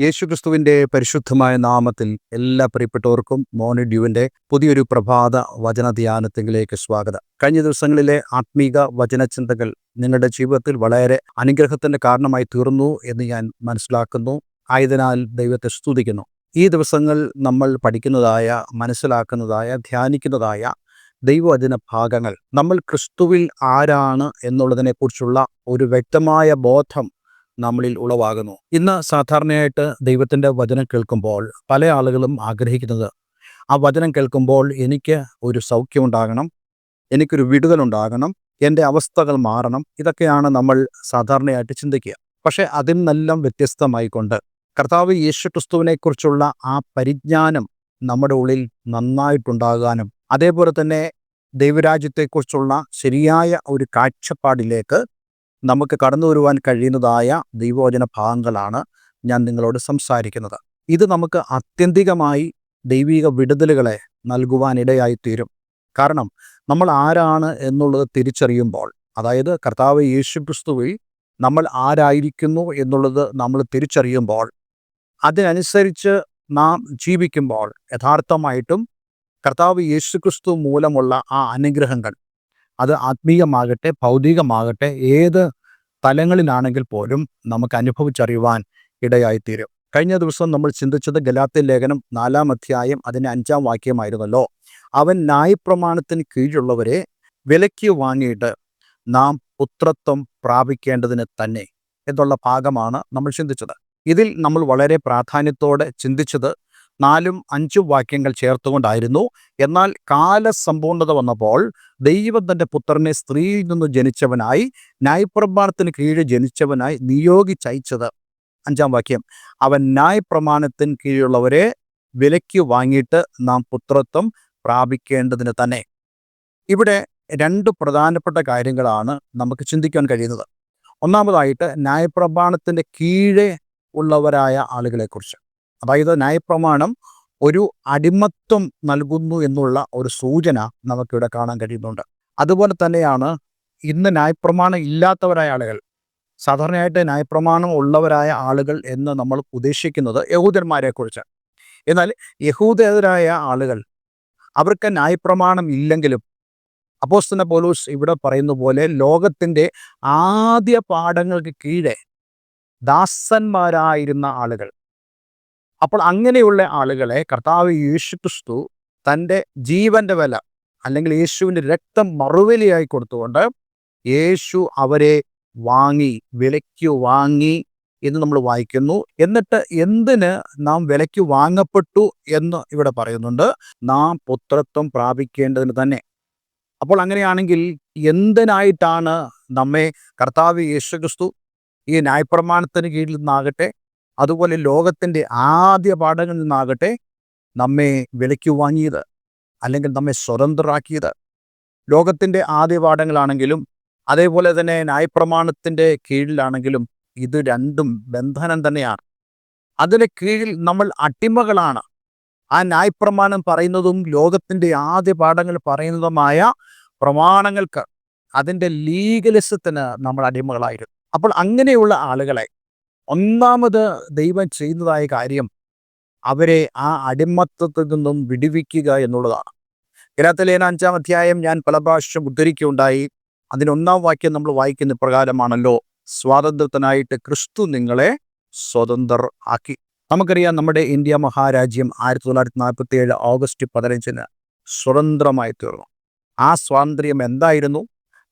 യേശുക്രിസ്തുവിന്റെ പരിശുദ്ധമായ നാമത്തിൽ എല്ലാ പ്രിയപ്പെട്ടവർക്കും മോണിഡ്യുവിന്റെ പുതിയൊരു പ്രഭാത വചന ധ്യാനത്തിലേക്ക് സ്വാഗതം. കഴിഞ്ഞ ദിവസങ്ങളിലെ ആത്മീക വചനചിന്തകൾ നിങ്ങളുടെ ജീവിതത്തിൽ വളരെ അനുഗ്രഹത്തിന്റെ കാരണമായി തീർന്നു എന്ന് ഞാൻ മനസ്സിലാക്കുന്നു. ആയതിനാൽ ദൈവത്തെ സ്തുതിക്കുന്നു. ഈ ദിവസങ്ങൾ നമ്മൾ പഠിക്കുന്നതായ മനസ്സിലാക്കുന്നതായ ധ്യാനിക്കുന്നതായ ദൈവവചന ഭാഗങ്ങൾ. നമ്മൾ ക്രിസ്തുവിൽ ആരാണ് എന്നുള്ളതിനെക്കുറിച്ചുള്ള ഒരു വ്യക്തമായ ബോധം നമ്മളിൽ ഉളവാകുന്നു. ഇന്ന് സാധാരണയായിട്ട് ദൈവത്തിന്റെ വചനം കേൾക്കുമ്പോൾ പല ആളുകളും ആഗ്രഹിക്കുന്നത് ആ വചനം കേൾക്കുമ്പോൾ എനിക്ക് ഒരു സൗഖ്യമുണ്ടാകണം എനിക്കൊരു വിടുതലുണ്ടാകണം എന്റെ അവസ്ഥകൾ മാറണം ഇതൊക്കെയാണ് നമ്മൾ സാധാരണയായിട്ട് ചിന്തിക്കുക. പക്ഷേ അതിൽ നിന്നെല്ലാം വ്യത്യസ്തമായിക്കൊണ്ട് കർത്താവ് യേശു ക്രിസ്തുവിനെക്കുറിച്ചുള്ള ആ പരിജ്ഞാനം നമ്മുടെ ഉള്ളിൽ നന്നായിട്ടുണ്ടാകാനും അതേപോലെ തന്നെ ദൈവരാജ്യത്തെക്കുറിച്ചുള്ള ശരിയായ ഒരു കാഴ്ചപ്പാടിലേക്ക് നമുക്ക് കടന്നു വരുവാൻ കഴിയുന്നതായ ദൈവവചന ഭാഗങ്ങളാണ് ഞാൻ നിങ്ങളോട് സംസാരിക്കുന്നത്. ഇത് നമുക്ക് ആത്യന്തികമായി ദൈവിക വിടുതലുകളെ നൽകുവാനിടയായി തീരും കാരണം നമ്മൾ ആരാണ് എന്നുള്ളത് തിരിച്ചറിയുമ്പോൾ അതായത് കർത്താവ് യേശു ക്രിസ്തുവിൽ നമ്മൾ ആരായിരിക്കുന്നു എന്നുള്ളത് നമ്മൾ തിരിച്ചറിയുമ്പോൾ അതിനനുസരിച്ച് നാം ജീവിക്കുമ്പോൾ യഥാർത്ഥമായിട്ടും കർത്താവ് യേശു ക്രിസ്തു മൂലമുള്ള ആ അനുഗ്രഹങ്ങൾ അത് ആത്മീയമാകട്ടെ ഭൗതികമാകട്ടെ ഏത് തലങ്ങളിലാണെങ്കിൽ പോലും നമുക്ക് അനുഭവിച്ചറിയുവാൻ ഇടയായിത്തീരും. കഴിഞ്ഞ ദിവസം നമ്മൾ ചിന്തിച്ചത് ഗലാത്തി ലേഖനം നാലാം അധ്യായം അതിന്റെ അഞ്ചാം വാക്യമായിരുന്നല്ലോ. അവൻ ന്യായപ്രമാണത്തിന് കീഴുള്ളവരെ വിലക്കി വാങ്ങിയിട്ട് നാം പുത്രത്വം പ്രാപിക്കേണ്ടതിന് തന്നെ എന്നുള്ള ഭാഗമാണ് നമ്മൾ ചിന്തിച്ചത്. ഇതിൽ നമ്മൾ വളരെ പ്രാധാന്യത്തോടെ ചിന്തിച്ചത് നാലും അഞ്ചും വാക്യങ്ങൾ ചേർത്തുകൊണ്ടായിരുന്നു. എന്നാൽ കാലസമ്പൂർണത വന്നപ്പോൾ ദൈവം തന്റെ പുത്രനെ സ്ത്രീയിൽ നിന്ന് ജനിച്ചവനായി ന്യായപ്രമാണത്തിന് കീഴിൽ ജനിച്ചവനായി നിയോഗിച്ചയച്ചത് അഞ്ചാം വാക്യം. അവൻ ന്യായപ്രമാണത്തിന് കീഴിലുള്ളവരെ വിലയ്ക്ക് വാങ്ങിയിട്ട് നാം പുത്രത്വം പ്രാപിക്കേണ്ടതിന് തന്നെ. ഇവിടെ രണ്ട് പ്രധാനപ്പെട്ട കാര്യങ്ങളാണ് നമുക്ക് ചിന്തിക്കാൻ കഴിയുന്നത്. ഒന്നാമതായിട്ട് ന്യായപ്രമാണത്തിന്റെ കീഴെ ഉള്ളവരായ ആളുകളെക്കുറിച്ച്. അതായത് ന്യായപ്രമാണം ഒരു അടിമത്വം നൽകുന്നു എന്നുള്ള ഒരു സൂചന നമുക്കിവിടെ കാണാൻ കഴിയുന്നുണ്ട്. അതുപോലെ തന്നെയാണ് ഇന്ന് ന്യായപ്രമാണം ഇല്ലാത്തവരായ ആളുകൾ സാധാരണയായിട്ട് ന്യായപ്രമാണം ഉള്ളവരായ ആളുകൾ എന്ന് നമ്മൾ ഉദ്ദേശിക്കുന്നത് യഹൂദന്മാരെക്കുറിച്ച്. എന്നാൽ യഹൂദേതരായ ആളുകൾ അവർക്ക് ന്യായപ്രമാണം ഇല്ലെങ്കിലും അപ്പോസ്തന പോലൂസ് ഇവിടെ പറയുന്ന പോലെ ലോകത്തിന്റെ ആദ്യ പാഠങ്ങൾക്ക് കീഴെ ദാസന്മാരായിരുന്ന ആളുകൾ അപ്പോൾ അങ്ങനെയുള്ള ആളുകളെ കർത്താവ് യേശു ക്രിസ്തു തന്റെ ജീവന്റെ വില അല്ലെങ്കിൽ യേശുവിന്റെ രക്തം മറുവിലയായി കൊടുത്തുകൊണ്ട് യേശു അവരെ വാങ്ങി വിലയ്ക്ക് വാങ്ങി എന്ന് നമ്മൾ വായിക്കുന്നു. എന്നിട്ട് എന്തിന് നാം വിലയ്ക്ക് വാങ്ങപ്പെട്ടു എന്ന് ഇവിടെ പറയുന്നുണ്ട്. നാം പുത്രത്വം പ്രാപിക്കേണ്ടതിന് തന്നെ. അപ്പോൾ അങ്ങനെയാണെങ്കിൽ എന്തിനായിട്ടാണ് നമ്മെ കർത്താവ് യേശു ക്രിസ്തു ഈ ന്യായപ്രമാണത്തിന് കീഴിൽ നിന്നാകട്ടെ അതുപോലെ ലോകത്തിന്റെ ആദ്യ പാഠങ്ങളിൽ നിന്നാകട്ടെ നമ്മെ വിലയ്ക്ക് വാങ്ങിയത് അല്ലെങ്കിൽ നമ്മെ സ്വതന്ത്രരാക്കിയത്. ലോകത്തിന്റെ ആദ്യ പാഠങ്ങളാണെങ്കിലും അതേപോലെ തന്നെ ന്യായപ്രമാണത്തിന്റെ കീഴിലാണെങ്കിലും ഇത് രണ്ടും ബന്ധനം തന്നെയാണ്. അതിന് കീഴിൽ നമ്മൾ അടിമകളാണ്. ആ ന്യായപ്രമാണം പറയുന്നതും ലോകത്തിന്റെ ആദ്യ പാഠങ്ങൾ പറയുന്നതുമായ പ്രമാണങ്ങൾക്ക് അതിന്റെ ലീഗലിസത്തിന് നമ്മൾ അടിമകളായിരുന്നു. അപ്പോൾ അങ്ങനെയുള്ള ആളുകളെ ഒന്നാമത് ദൈവം ചെയ്യുന്നതായ കാര്യം അവരെ ആ അടിമത്തത്തിൽ നിന്നും വിടുവിക്കുക എന്നുള്ളതാണ്. ഗലാത്തലേന അഞ്ചാം അധ്യായം ഞാൻ പല പ്രാവശ്യം ഉദ്ധരിക്കുകയുണ്ടായി. അതിനൊന്നാം വാക്യം നമ്മൾ വായിക്കുന്ന പ്രകാരമാണല്ലോ സ്വാതന്ത്ര്യത്തിനായിട്ട് ക്രിസ്തു നിങ്ങളെ സ്വതന്ത്രർ ആക്കി. നമുക്കറിയാം നമ്മുടെ ഇന്ത്യ മഹാരാജ്യം ആയിരത്തി തൊള്ളായിരത്തി നാൽപ്പത്തി ഏഴ് ഓഗസ്റ്റ് പതിനഞ്ചിന് സ്വതന്ത്രമായി തീർന്നു. ആ സ്വാതന്ത്ര്യം എന്തായിരുന്നു?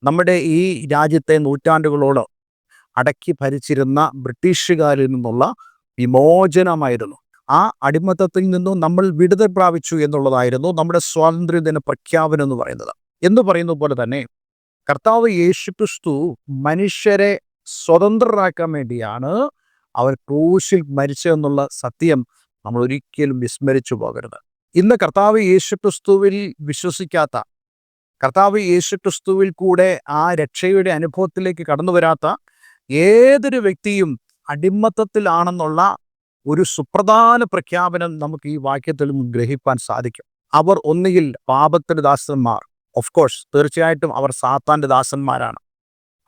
നമ്മുടെ ഈ രാജ്യത്തെ നൂറ്റാണ്ടുകളോട് അടക്കി ഭരിച്ചിരുന്ന ബ്രിട്ടീഷുകാരിൽ നിന്നുള്ള വിമോചനമായിരുന്നു. ആ അടിമത്തത്തിൽ നിന്നും നമ്മൾ വിടുതൽ പ്രാപിച്ചു എന്നുള്ളതായിരുന്നു നമ്മുടെ സ്വാതന്ത്ര്യദിന പ്രഖ്യാപനം എന്ന് പറയുന്നത്. എന്ന് പറയുന്ന പോലെ തന്നെ കർത്താവ് യേശുക്രിസ്തു മനുഷ്യരെ സ്വതന്ത്രരാക്കാൻ വേണ്ടിയാണ് അവർ ക്രൂശിൽ മരിച്ചതെന്നുള്ള സത്യം നമ്മൾ ഒരിക്കലും വിസ്മരിച്ചു പോകരുത്. ഇന്ന് കർത്താവ് യേശുക്രിസ്തുവിൽ വിശ്വസിക്കാത്ത കർത്താവ് യേശുക്രിസ്തുവിൽ കൂടെ ആ രക്ഷയുടെ അനുഭവത്തിലേക്ക് കടന്നു വരാത്ത ഏതൊരു വ്യക്തിയും അടിമത്തത്തിലാണെന്നുള്ള ഒരു സുപ്രധാന പ്രഖ്യാപനം നമുക്ക് ഈ വാക്യത്തിൽ ഗ്രഹിപ്പാൻ സാധിക്കും. അവർ ഒന്നുകിൽ പാപത്തിന്റെ ദാസന്മാർ ഓഫ് കോഴ്സ് തീർച്ചയായിട്ടും അവർ സാത്താന്റെ ദാസന്മാരാണ്.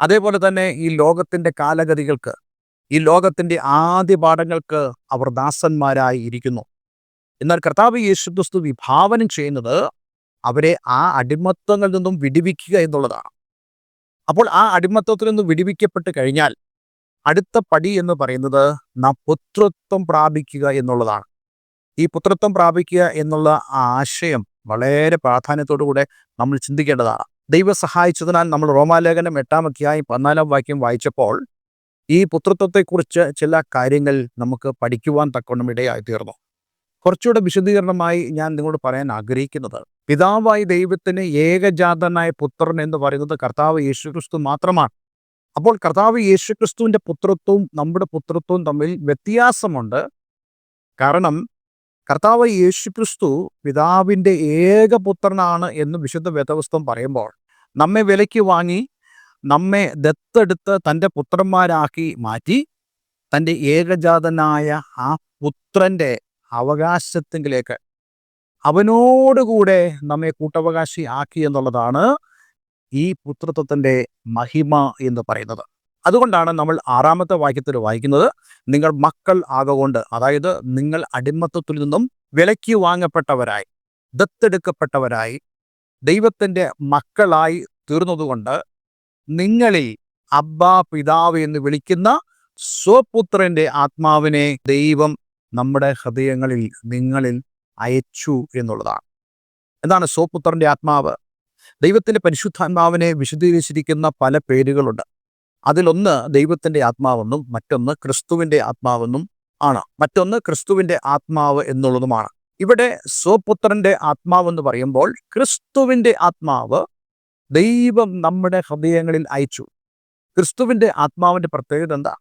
അതേപോലെ തന്നെ ഈ ലോകത്തിന്റെ കാലഗതികൾക്ക് ഈ ലോകത്തിന്റെ ആദ്യ പാഠങ്ങൾക്ക് അവർ ദാസന്മാരായി ഇരിക്കുന്നു. എന്നാൽ കർത്താവ് യേശുക്രിസ്തു വിഭാവനം ചെയ്യുന്നത് അവരെ ആ അടിമത്തങ്ങളിൽ നിന്നും വിടിവിക്കുക എന്നുള്ളതാണ്. അപ്പോൾ ആ അടിമത്വത്തിൽ നിന്ന് വിടിവിക്കപ്പെട്ട് കഴിഞ്ഞാൽ അടുത്ത പടി എന്ന് പറയുന്നത് നാം പുത്രത്വം പ്രാപിക്കുക എന്നുള്ളതാണ്. ഈ പുത്രത്വം പ്രാപിക്കുക എന്നുള്ള ആശയം വളരെ പ്രാധാന്യത്തോടു കൂടെ നമ്മൾ ചിന്തിക്കേണ്ടതാണ്. ദൈവം സഹായിച്ചതിനാൽ നമ്മൾ റോമാലേഖനം എട്ടാം അധ്യായം പതിനാലാം വാക്യം വായിച്ചപ്പോൾ ഈ പുത്രത്വത്തെക്കുറിച്ച് ചില കാര്യങ്ങൾ നമുക്ക് പഠിക്കുവാൻ തക്കവണ്ണം ഇടയായി തീർന്നു കുറച്ചുകൂടെ വിശദീകരണമായി ഞാൻ നിങ്ങളോട് പറയാൻ ആഗ്രഹിക്കുന്നത്. പിതാവായി ദൈവത്തിന് ഏകജാതനായ പുത്രൻ എന്ന് പറയുന്നത് കർത്താവ് യേശുക്രിസ്തു മാത്രമാണ്. അപ്പോൾ കർത്താവ് യേശുക്രിസ്തുവിന്റെ പുത്രത്വവും നമ്മുടെ പുത്രത്വവും തമ്മിൽ വ്യത്യാസമുണ്ട്. കാരണം കർത്താവ് യേശുക്രിസ്തു പിതാവിന്റെ ഏക പുത്രനാണ് എന്ന് വിശുദ്ധ വേദപുസ്തകം പറയുമ്പോൾ നമ്മെ വിലയ്ക്ക് വാങ്ങി നമ്മെ ദത്തെടുത്ത് തന്റെ പുത്രന്മാരാക്കി മാറ്റി തന്റെ ഏകജാതനായ ആ പുത്രന്റെ അവകാശത്തിലേക്ക് അവനോടുകൂടെ നമ്മെ കൂട്ടവകാശി ആക്കി എന്നുള്ളതാണ് ഈ പുത്രത്വത്തിന്റെ മഹിമ എന്ന് പറയുന്നത്. അതുകൊണ്ടാണ് നമ്മൾ ആറാമത്തെ വാക്യത്തിൽ വായിക്കുന്നത് നിങ്ങൾ മക്കൾ ആകൊണ്ട് അതായത് നിങ്ങൾ അടിമത്തത്തിൽ നിന്നും വിലയ്ക്ക് വാങ്ങപ്പെട്ടവരായി ദത്തെടുക്കപ്പെട്ടവരായി ദൈവത്തിന്റെ മക്കളായി തീർന്നതുകൊണ്ട് നിങ്ങളിൽ അബ്ബ പിതാവ് എന്ന് വിളിക്കുന്ന സ്വപുത്രന്റെ ആത്മാവിനെ ദൈവം നമ്മുടെ ഹൃദയങ്ങളിൽ നിങ്ങളിൽ അയച്ചു എന്നുള്ളതാണ്. എന്താണ് സോപുത്രന്റെ ആത്മാവ്? ദൈവത്തിന്റെ പരിശുദ്ധാത്മാവിനെ വിശദീകരിച്ചിരിക്കുന്ന പല പേരുകളുണ്ട്. അതിലൊന്ന് ദൈവത്തിന്റെ ആത്മാവെന്നും മറ്റൊന്ന് ക്രിസ്തുവിന്റെ ആത്മാവെന്നും ആണ്. മറ്റൊന്ന് ക്രിസ്തുവിന്റെ ആത്മാവ് എന്നുള്ളതുമാണ്. ഇവിടെ സ്വപുത്രന്റെ ആത്മാവെന്ന് പറയുമ്പോൾ ക്രിസ്തുവിന്റെ ആത്മാവ് ദൈവം നമ്മുടെ ഹൃദയങ്ങളിൽ അയച്ചു. ക്രിസ്തുവിന്റെ ആത്മാവിന്റെ പ്രത്യേകത എന്താ?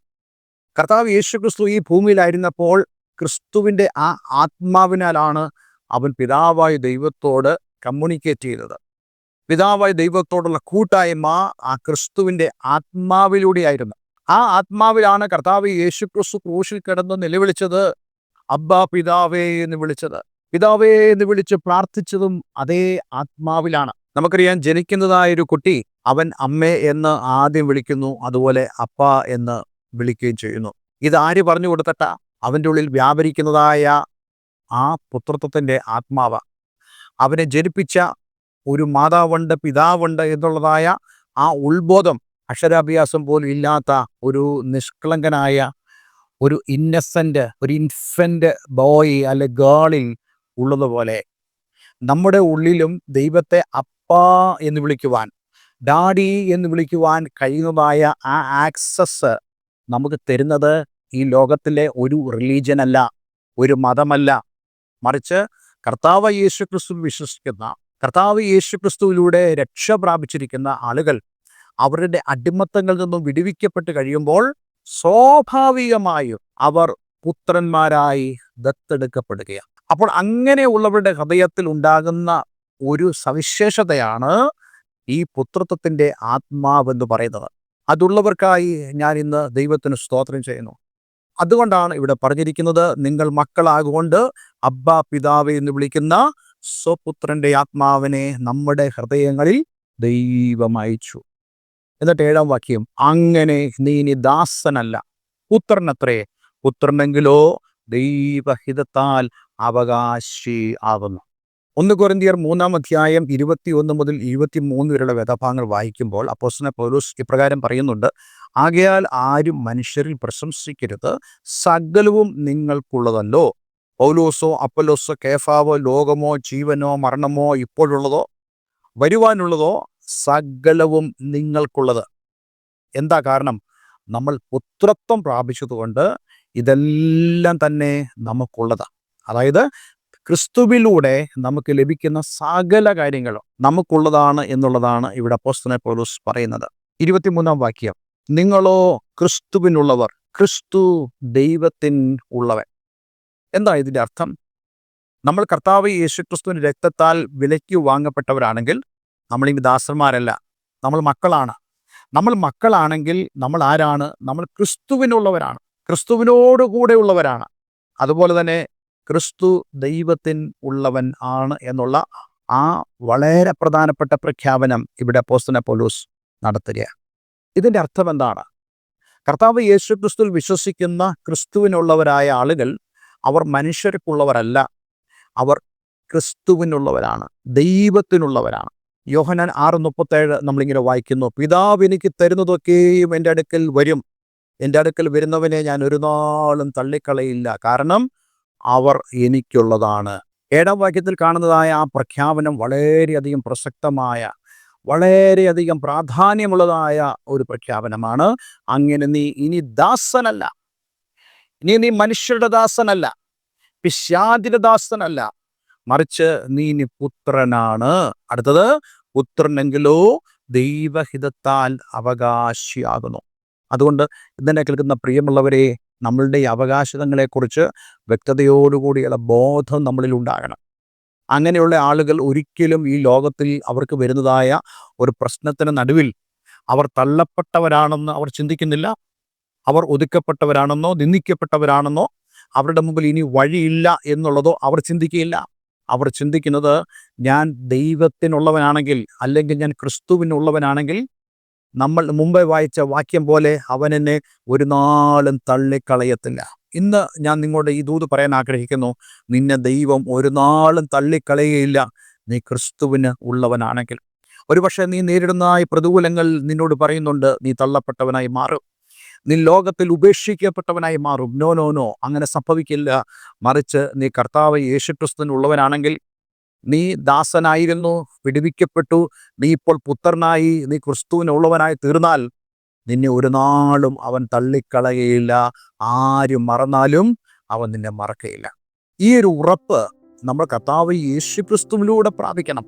കർത്താവ് യേശു ക്രിസ്തു ഈ ഭൂമിയിലായിരുന്നപ്പോൾ ക്രിസ്തുവിന്റെ ആ ആത്മാവിനാലാണ് അവൻ പിതാവായ ദൈവത്തോട് കമ്മ്യൂണിക്കേറ്റ് ചെയ്തത്. പിതാവായ ദൈവത്തോടുള്ള കൂട്ടായ്മ ആ ക്രിസ്തുവിന്റെ ആത്മാവിലൂടെയായിരുന്നു ആ ആത്മാവിലാണ് കർത്താവ് യേശു ക്രിസ്തു ക്രൂശിൽ കിടന്ന് നിലവിളിച്ചത്. അബ്ബ പിതാവേ എന്ന് വിളിച്ചത്. പിതാവേ എന്ന് വിളിച്ച് പ്രാർത്ഥിച്ചതും അതേ ആത്മാവിലാണ്. നമുക്കറിയാം ജനിക്കുന്നതായ ഒരു കുട്ടി അവൻ അമ്മേ എന്ന് ആദ്യം വിളിക്കുന്നു അതുപോലെ അപ്പ എന്ന് വിളിക്കുകയും ചെയ്യുന്നു. ഇത് ആര് പറഞ്ഞു കൊടുത്തട്ട? അവന്റെ ഉള്ളിൽ വ്യാപരിക്കുന്നതായ ആ പുത്രത്വത്തിന്റെ ആത്മാവ്. അവനെ ജനിപ്പിച്ച ഒരു മാതാവുണ്ട് പിതാവുണ്ട് എന്നുള്ളതായ ആ ഉത്ബോധം അക്ഷരാഭ്യാസം പോലും ഇല്ലാത്ത ഒരു നിഷ്കളങ്കനായ ഒരു ഇന്നസെന്റ് ഒരു ഇൻഫന്റ് ബോയ് അല്ലെ ഗേളിൽ ഉള്ളതുപോലെ നമ്മുടെ ഉള്ളിലും ദൈവത്തെ അപ്പ എന്ന് വിളിക്കുവാൻ ഡാഡി എന്ന് വിളിക്കുവാൻ കഴിയുന്നതായ ആ ആക്സസ് നമുക്ക് തരുന്നത് ഈ ലോകത്തിലെ ഒരു റിലീജിയനല്ല ഒരു മതമല്ല. മറിച്ച് കർത്താവ് യേശു ക്രിസ്തു വിശ്വസിക്കുന്ന കർത്താവ് യേശു ക്രിസ്തുവിലൂടെ രക്ഷ പ്രാപിച്ചിരിക്കുന്ന ആളുകൾ അവരുടെ അടിമത്തങ്ങളിൽ നിന്നും വിടുവിക്കപ്പെട്ട് കഴിയുമ്പോൾ സ്വാഭാവികമായും അവർ പുത്രന്മാരായി ദത്തെടുക്കപ്പെടുകയാണ്. അപ്പോൾ അങ്ങനെയുള്ളവരുടെ ഹൃദയത്തിൽ ഉണ്ടാകുന്ന ഒരു സവിശേഷതയാണ് ഈ പുത്രത്വത്തിന്റെ ആത്മാവെന്ന് പറയുന്നത്. അതുള്ളവർക്കായി ഞാൻ ഇന്ന് ദൈവത്തിന് സ്തോത്രം ചെയ്യുന്നു. അതുകൊണ്ടാണ് ഇവിടെ പറഞ്ഞിരിക്കുന്നത് നിങ്ങൾ മക്കളാകൊണ്ട് അബ്ബ പിതാവ് എന്ന് വിളിക്കുന്ന സ്വപുത്രന്റെ ആത്മാവിനെ നമ്മുടെ ഹൃദയങ്ങളിൽ ദൈവം അയച്ചു. എന്നിട്ട് ഏഴാം വാക്യം അങ്ങനെ നീ ഇനി ദാസനല്ല പുത്രനത്രേ പുത്രനെങ്കിലോ ദൈവഹിതത്താൽ അവകാശി ആവുന്നു. ഒന്ന് കൊരിന്തിയർ മൂന്നാം അധ്യായം ഇരുപത്തി ഒന്ന് മുതൽ ഇരുപത്തി മൂന്ന് വരെയുള്ള വേദഭാഗങ്ങൾ വായിക്കുമ്പോൾ അപ്പോസ്തലൻ പൗലോസ് ഇപ്രകാരം പറയുന്നുണ്ട് ആകയാൽ ആരും മനുഷ്യരിൽ പ്രശംസിക്കരുത് സകലവും നിങ്ങൾക്കുള്ളതല്ലോ. പൗലോസോ അപ്പലോസോ കേഫാവോ ലോകമോ ജീവനോ മരണമോ ഇപ്പോഴുള്ളതോ? വരുവാനുള്ളതോ? സകലവും നിങ്ങൾക്കുള്ളത്. എന്താ കാരണം? നമ്മൾ പുത്രത്വം പ്രാപിച്ചതുകൊണ്ട് ഇതെല്ലാം തന്നെ നമുക്കുള്ളതാണ് അതായത് ക്രിസ്തുവിലൂടെ നമുക്ക് ലഭിക്കുന്ന സകല കാര്യങ്ങളും നമുക്കുള്ളതാണ് എന്നുള്ളതാണ് ഇവിടെ അപ്പോസ്തലൻ പൗലോസ് പറയുന്നത്. ഇരുപത്തിമൂന്നാം വാക്യം. നിങ്ങളോ ക്രിസ്തുവിനുള്ളവർ ക്രിസ്തു ദൈവത്തിൻ ഉള്ളവൻ. എന്താ ഇതിന്റെ അർത്ഥം? നമ്മൾ കർത്താവ് യേശു ക്രിസ്തുവിന്റെ രക്തത്താൽ വിലയ്ക്ക് വാങ്ങപ്പെട്ടവരാണെങ്കിൽ നമ്മൾ ഇനി ദാസന്മാരല്ല നമ്മൾ മക്കളാണ്. നമ്മൾ മക്കളാണെങ്കിൽ നമ്മൾ ആരാണ്? നമ്മൾ ക്രിസ്തുവിനുള്ളവരാണ്. ക്രിസ്തുവിനോട് കൂടെ ഉള്ളവരാണ് അതുപോലെ തന്നെ ക്രിസ്തു ദൈവത്തിൻ ഉള്ളവൻ ആണ് എന്നുള്ള ആ വളരെ പ്രധാനപ്പെട്ട പ്രഖ്യാപനം ഇവിടെ പോസ്തന പോലൂസ് നടത്തുകയാണ്. ഇതിന്റെ അർത്ഥം എന്താണ്? കർത്താവ് യേശു ക്രിസ്തുവിൽ വിശ്വസിക്കുന്ന ക്രിസ്തുവിനുള്ളവരായ ആളുകൾ അവർ മനുഷ്യർക്കുള്ളവരല്ല. അവർ ക്രിസ്തുവിനുള്ളവരാണ് ദൈവത്തിനുള്ളവരാണ്. യോഹനാൻ ആറ് മുപ്പത്തേഴ് നമ്മളിങ്ങനെ വായിക്കുന്നു പിതാവ് എനിക്ക് തരുന്നതൊക്കെയും എന്റെ അടുക്കൽ വരും. എന്റെ അടുക്കൽ വരുന്നവനെ ഞാൻ ഒരു നാളും തള്ളിക്കളയില്ല. കാരണം അവർ എനിക്കുള്ളതാണ്. ഏഴാം വാക്യത്തിൽ കാണുന്നതായ ആ പ്രഖ്യാപനം വളരെയധികം പ്രസക്തമായ വളരെയധികം പ്രാധാന്യമുള്ളതായ ഒരു പ്രഖ്യാപനമാണ്. അങ്ങനെ നീ ഇനി ദാസനല്ല. ഇനി നീ മനുഷ്യരുടെ ദാസനല്ല. പിശാദിന്റെ ദാസനല്ല. മറിച്ച് നീ ഇനി പുത്രനാണ്. അടുത്തത് പുത്രനെങ്കിലോ ദൈവഹിതത്താൽ അവകാശിയാകുന്നു. അതുകൊണ്ട് ഇതിനെ കേൾക്കുന്ന പ്രിയമുള്ളവരെ നമ്മളുടെ ഈ അവകാശങ്ങളെക്കുറിച്ച് വ്യക്തതയോടുകൂടിയുള്ള ബോധം നമ്മളിൽ ഉണ്ടാകണം. അങ്ങനെയുള്ള ആളുകൾ ഒരിക്കലും ഈ ലോകത്തിൽ അവർക്ക് വരുന്നതായ ഒരു പ്രശ്നത്തിന് നടുവിൽ അവർ തള്ളപ്പെട്ടവരാണെന്ന് അവർ ചിന്തിക്കുന്നില്ല. അവർ ഒതുക്കപ്പെട്ടവരാണെന്നോ നിന്ദിക്കപ്പെട്ടവരാണെന്നോ അവരുടെ മുമ്പിൽ ഇനി വഴിയില്ല എന്നുള്ളതോ അവർ ചിന്തിക്കുകയില്ല. അവർ ചിന്തിക്കുന്നത് ഞാൻ ദൈവത്തിനുള്ളവനാണെങ്കിൽ അല്ലെങ്കിൽ ഞാൻ ക്രിസ്തുവിനുള്ളവനാണെങ്കിൽ നമ്മൾ മുമ്പേ വായിച്ച വാക്യം പോലെ അവൻ എന്നെ ഒരു നാളും തള്ളിക്കളയത്തില്ല. ഇന്ന് ഞാൻ നിങ്ങളുടെ ഈ ദൂത് പറയാൻ ആഗ്രഹിക്കുന്നു. നിന്നെ ദൈവം ഒരു നാളും തള്ളിക്കളയുകയില്ല. നീ ക്രിസ്തുവിന് ഉള്ളവനാണെങ്കിൽ. ഒരുപക്ഷെ നീ നേരിടുന്ന ഈ പ്രതികൂലങ്ങൾ നിന്നോട് പറയുന്നുണ്ട് നീ തള്ളപ്പെട്ടവനായി മാറും. നീ ലോകത്തിൽ ഉപേക്ഷിക്കപ്പെട്ടവനായി മാറും. No no no. അങ്ങനെ സംഭവിക്കില്ല. മറിച്ച് നീ കർത്താവ് യേശുക്രിസ്തുവിനുള്ളവനാണെങ്കിൽ നീ ദാസനായിരുന്നു വിടുവിക്കപ്പെട്ടു. നീ ഇപ്പോൾ പുത്രനായി നീ ക്രിസ്തുവിനുള്ളവനായി തീർന്നാൽ നിന്നെ ഒരു നാളും അവൻ തള്ളിക്കളയുകയില്ല ആരും മറന്നാലും അവൻ നിന്നെ മറക്കയില്ല. ഈ ഒരു ഉറപ്പ് നമ്മൾ കർത്താവ് യേശു ക്രിസ്തുവിലൂടെ പ്രാപിക്കണം.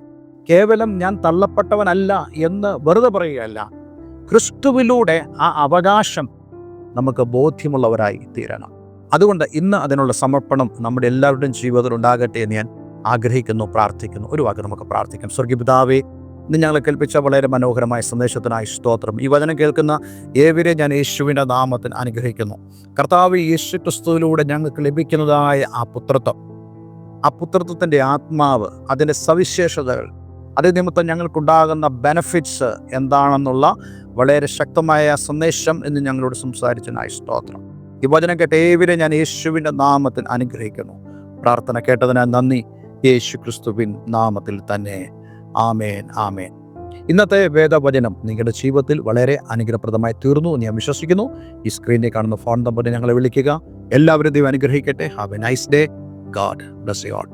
കേവലം ഞാൻ തള്ളപ്പെട്ടവനല്ല എന്ന് വെറുതെ പറയുകയല്ല. ക്രിസ്തുവിലൂടെ ആ അവകാശം നമുക്ക് ബോധ്യമുള്ളവരായി തീരണം. അതുകൊണ്ട് ഇന്ന് അതിനുള്ള സമർപ്പണം നമ്മുടെ എല്ലാവരുടെയും ജീവിതത്തിൽ ഉണ്ടാകട്ടെ എന്ന് ഞാൻ ആഗ്രഹിക്കുന്നു പ്രാർത്ഥിക്കുന്നു. ഒരു വാക്ക് നമുക്ക് പ്രാർത്ഥിക്കാം. സ്വർഗീപിതാവേ ഇന്ന് ഞങ്ങളെ കേൾപ്പിച്ച വളരെ മനോഹരമായ സന്ദേശത്തിനായി സ്തോത്രം. ഈ വചനം കേൾക്കുന്ന ഏവരെ ഞാൻ യേശുവിന്റെ നാമത്തിൽ അനുഗ്രഹിക്കുന്നു. കർത്താവ് യേശു ക്രിസ്തുവിലൂടെ ഞങ്ങൾക്ക് ലഭിക്കുന്നതായ ആ പുത്രത്വം ആ പുത്രത്വത്തിന്റെ ആത്മാവ് അതിന്റെ സവിശേഷതകൾ അതേ നിമിത്തം ഞങ്ങൾക്കുണ്ടാകുന്ന ബെനഫിറ്റ്സ് എന്താണെന്നുള്ള വളരെ ശക്തമായ സന്ദേശം എന്ന് ഞങ്ങളോട് സംസാരിച്ചതിനായി സ്തോത്രം. ഈ വചനം കേട്ട ഏവരെ ഞാൻ യേശുവിന്റെ നാമത്തിൽ അനുഗ്രഹിക്കുന്നു. പ്രാർത്ഥന കേട്ടതിനാൽ നന്ദി. യേശു ക്രിസ്തുവിൻ നാമത്തിൽ തന്നെ. ആമേൻ ആമേൻ. ഇന്നത്തെ വേദവചനം നിങ്ങളുടെ ജീവിതത്തിൽ വളരെ അനുഗ്രഹപ്രദമായി തീർന്നു എന്ന് ഞാൻ വിശ്വസിക്കുന്നു. ഈ സ്ക്രീനിൽ കാണുന്ന ഫോൺ നമ്പറിൽ ഞങ്ങളെ വിളിക്കുക. എല്ലാവരും ദൈവം അനുഗ്രഹിക്കട്ടെ. Have a nice day god bless you all